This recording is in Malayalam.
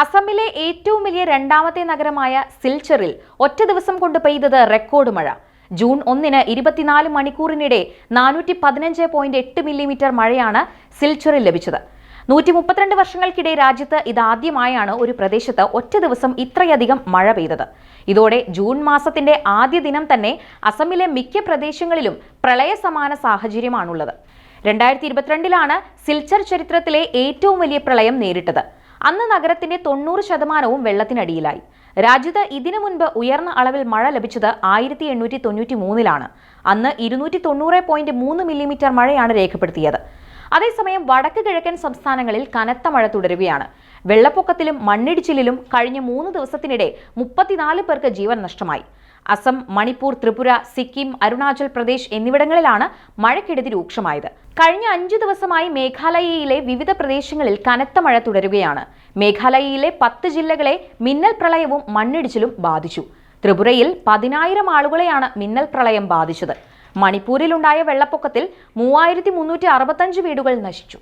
അസമിലെ ഏറ്റവും വലിയ രണ്ടാമത്തെ നഗരമായ സിൽച്ചറിൽ ഒറ്റ ദിവസം കൊണ്ട് പെയ്തത് റെക്കോർഡ് മഴ. ജൂൺ ഒന്നിന് ഇരുപത്തിനാല് മണിക്കൂറിനിടെ നാനൂറ്റി പതിനഞ്ച് പോയിന്റ് എട്ട് മില്ലിമീറ്റർ മഴയാണ് സിൽച്ചറിൽ ലഭിച്ചത്. നൂറ്റി മുപ്പത്തിരണ്ട് വർഷങ്ങൾക്കിടെ രാജ്യത്ത് ഇതാദ്യമായാണ് ഒരു പ്രദേശത്ത് ഒറ്റ ദിവസം ഇത്രയധികം മഴ പെയ്തത്. ഇതോടെ ജൂൺ മാസത്തിന്റെ ആദ്യ ദിനം തന്നെ അസമിലെ മിക്ക പ്രദേശങ്ങളിലും പ്രളയ സമാന സാഹചര്യമാണുള്ളത്. രണ്ടായിരത്തി ഇരുപത്തിരണ്ടിലാണ് സിൽച്ചർ ചരിത്രത്തിലെ ഏറ്റവും വലിയ പ്രളയം നേരിട്ടത്. അന്ന് നഗരത്തിന്റെ തൊണ്ണൂറ് ശതമാനവും വെള്ളത്തിനടിയിലായി. രാജ്യത്ത് ഇതിനു മുൻപ് ഉയർന്ന അളവിൽ മഴ ലഭിച്ചത് ആയിരത്തി എണ്ണൂറ്റി തൊണ്ണൂറ്റി മൂന്നിലാണ്. അന്ന് ഇരുന്നൂറ്റി തൊണ്ണൂറ് പോയിന്റ് മൂന്ന് മില്ലിമീറ്റർ മഴയാണ് രേഖപ്പെടുത്തിയത്. അതേസമയം വടക്ക് കിഴക്കൻ സംസ്ഥാനങ്ങളിൽ കനത്ത മഴ തുടരുകയാണ്. വെള്ളപ്പൊക്കത്തിലും മണ്ണിടിച്ചിലിലും കഴിഞ്ഞ മൂന്ന് ദിവസത്തിനിടെ മുപ്പത്തിനാല് പേർക്ക് ജീവൻ നഷ്ടമായി. അസം മണിപ്പൂർ ത്രിപുര സിക്കിം അരുണാചൽ പ്രദേശ് എന്നിവിടങ്ങളിലാണ് മഴക്കെടുതി രൂക്ഷമായത്. കഴിഞ്ഞ അഞ്ചു ദിവസമായി മേഘാലയയിലെ വിവിധ പ്രദേശങ്ങളിൽ കനത്ത മഴ തുടരുകയാണ്. മേഘാലയയിലെ പത്ത് ജില്ലകളെ മിന്നൽ പ്രളയവും മണ്ണിടിച്ചിലും ബാധിച്ചു. ത്രിപുരയിൽ പതിനായിരം ആളുകളെയാണ് മിന്നൽ പ്രളയം ബാധിച്ചത്. മണിപ്പൂരിലുണ്ടായ വെള്ളപ്പൊക്കത്തിൽ മൂവായിരത്തി മുന്നൂറ്റി അറുപത്തഞ്ച് വീടുകൾ നശിച്ചു.